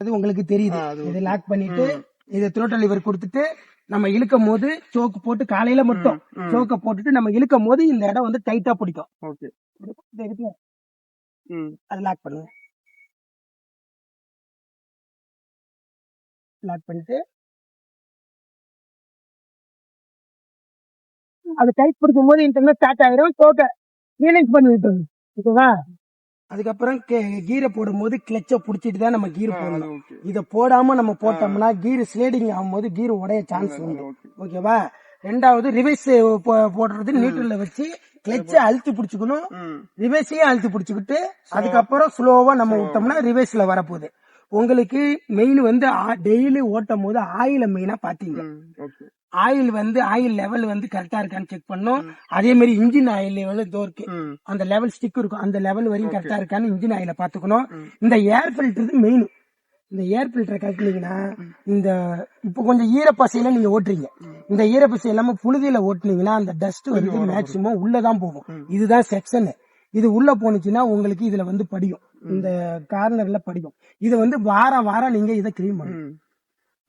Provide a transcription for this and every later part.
அது உங்களுக்கு தெரியுது. இதை லாக் பண்ணிட்டு இதை த்ரோட்டல் லிவர் கொடுத்துட்டு நம்ம இழுக்கும் போது சோக்கு போட்டு காலையில மட்டும். சோக்க போட்டுட்டு நம்ம இழுக்கும் போது இந்த இடம் வந்து டைட்டா பிடிக்கும். ஓகே. அதை லாக் பண்ணுங்க. லாக் பண்ணிட்டு. அது டைட் பிடிக்கும் போது இன்டர்நெட் ஸ்டார்ட் ஆயிரும் சோக்க ரியலைஸ் பண்ணி விட்டுருங்க ஓகேவா அதுக்கப்புறம் கீரை போடும்போது கிளச்சை பிடிச்சிட்டு தான் நம்ம கீர் போடணும். இத போடாம நம்ம போட்டோம்னா கீர் ஸ்லேடிங் ஆகும்போது கீர் உடைய சான்ஸ் உண்டு. ஓகே ஓகேவா? ரெண்டாவது ரிவைஸ் போடுறது நியூட்ரல்ல வச்சு கிளச்சை அழுத்தி பிடிச்சுக்கணும். ரிவைஸையும் அழுத்தி பிடிச்சுக்கிட்டு அதுக்கப்புறம் ஸ்லோவா நம்ம விட்டோம்னா ரிவைஸ்ல வரப்போகுது. உங்களுக்கு மெயின் வந்து டெய்லி ஓட்டும் போது ஆயில மெயினா பாத்தீங்க. ஆயில் வந்து ஆயில் லெவல் வந்து கரெக்டா இருக்கான்னு செக் பண்ணும். அதே மாதிரி இன்ஜின் ஆயில் லெவல் இதோ இருக்கு. அந்த லெவல் ஸ்டிக் இருக்கும். அந்த லெவல் வரையும் கரெக்டா இருக்கான்னு இன்ஜின் ஆயில பாத்துக்கணும் இந்த ஏர் ஃபில்டர் மெயின் இந்த ஏர் ஃபில்டரை கட்டினீங்கன்னா இந்த இப்போ கொஞ்சம் ஈரப்பசையில நீங்க ஓட்டுறீங்க. இந்த ஈரப்பசை இல்லாம புழுதியில ஓட்டுனீங்கன்னா அந்த டஸ்ட் வந்து மேக்சிமம் உள்ளதான் போகும். இதுதான் செக்ஷன் இது உள்ள போனுச்சுன்னா உங்களுக்கு இதுல வந்து படியும். இந்த கார்னர்ல படியும். இது வந்து வாரம் வாரம் நீங்க இதை கிளீன் பண்ணணும்.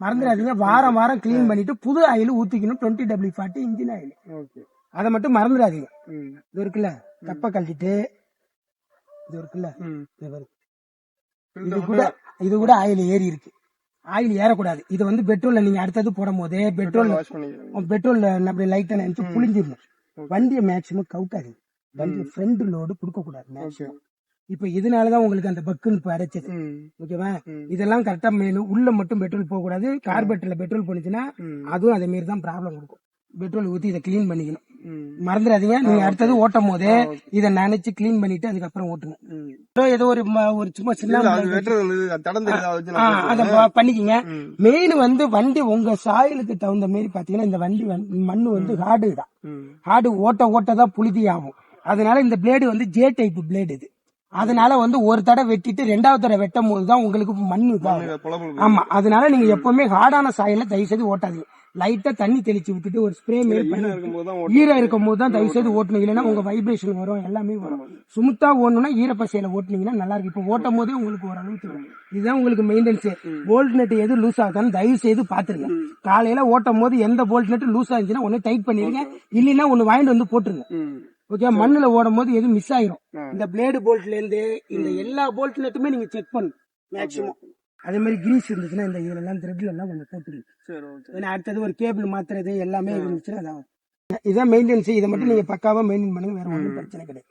மறந்துடாதீங்க. வாரம் வாரம் கிளீன் பண்ணிட்டு புது oil ஊத்திக்கணும். Twenty W forty engine oil. அதை மட்டும் மறந்துடாதீங்க. இது இருக்குல்ல? கப்பை கழட்டிட்டு இது இருக்குல்ல? இது கூட இது கூட ஆயில் ஏறி இருக்கு. ஆயில் ஏறக்கூடாது. இது வந்து பெட்ரோல்ல நீங்க அடுத்தது போடும் போதே பெட்ரோல் பெட்ரோல்ல அப்படி லைட்டா நினைச்சு புளிஞ்சிடணும் வண்டியை மேக்சிமம் கவுக்காது வண்டி ஃப்ரண்ட் லோடு கொடுக்க கூடாது மேக்சிமம் இப்ப இதனாலதான் உங்களுக்கு அந்த பக்குன்னு இப்ப அடைச்சது ஓகேவா. இதெல்லாம் கரெக்டா மேலும் உள்ள மட்டும் பெட்ரோல் போக கூடாது கார்பெட்ல பெட்ரோல் போனுச்சுன்னா அதுவும் அதே மாதிரி தான் ப்ராப்ளம் கொடுக்கும். பெட்ரோல் ஊத்தி இதை க்ளீன் பண்ணிக்கணும். மறந்துடாதீங்க. நீங்க அடுத்தது ஓட்டும் போதே இதை நினைச்சு க்ளீன் பண்ணிட்டு அதுக்கப்புறம் ஓட்டுங்க. ஏதோ ஒரு ஒரு சும்மா சின்ன அது பண்ணிக்கங்க. மெயின் வந்து வண்டி உங்க சாயலுக்கு தகுந்த மாதிரி பாத்தீங்கன்னா இந்த வண்டி வந்து- மண்ணு வந்து ஹார்டு தான். ஹார்டு ஓட்ட ஓட்ட தான் புழுதி ஆகும் அதனால இந்த பிளேடு வந்து ஜே டைப் பிளேடு இது. அதனால வந்து ஒரு தடவை வெட்டிட்டு ரெண்டாவது தடவை வெட்டும் போது தான் உங்களுக்கு மண் இதாகும் ஆமா அதனால நீங்க எப்பவுமே ஹார்டான சாயல தயவு செய்து ஓட்டாதீங்க லைட்டா தண்ணி தெளிச்சு விட்டுட்டு ஒரு ஸ்ப்ரே மாரி பண்ணி ஈரம் இருக்கும் போது தான் தயவு செய்து ஓட்டணும். இல்லைன்னா உங்க வைப்ரேஷன் வரும் எல்லாமே வரும். சுமுத்தா ஓடணும்னா ஈரப்பசையில ஓட்டுனீங்கன்னா நல்லா இருக்கு இப்போ ஓட்டும் போதே உங்களுக்கு ஓரளவுக்கு வரும். இதுதான் உங்களுக்கு மெயின்டெனன்ஸ் போல்ட் நட் எது லூஸ் ஆகுதான்னு தயவு செய்து பாத்துருங்க காலையில ஓட்டும் போது எந்த போல்ட் நட் லூஸ் ஆச்சுன்னா ஒண்ணு டைட் பண்ணிருங்க. இல்லைன்னா ஒண்ணு வாங்கிட்டு வந்து போட்டுருங்க. ஓகே மண்ணுல ஓடும் போது எதுவும் மிஸ் ஆயிரும். இந்த பிளேடு போல்ட்ல இருந்து இந்த எல்லா போல்ட் நட்டுமே நீங்க செக் பண்ணணும் மேக்சிமம் அதே மாதிரி கிரீஸ் இருந்துச்சுன்னா இந்த இதுல எல்லாம் த்ரெட்ல எல்லாம் கொஞ்சம் ஓகே. ஏன்னா அடுத்தது ஒரு கேபிள் மாத்துறது எல்லாமே இருந்துச்சுன்னா அதான் இதான் மெயின்டெனன்ஸ் இதை மட்டும் நீங்க பக்காவா மெயின்டைன் பண்ணுங்க வேற ஒன்றும் பிரச்சனை கிடையாது.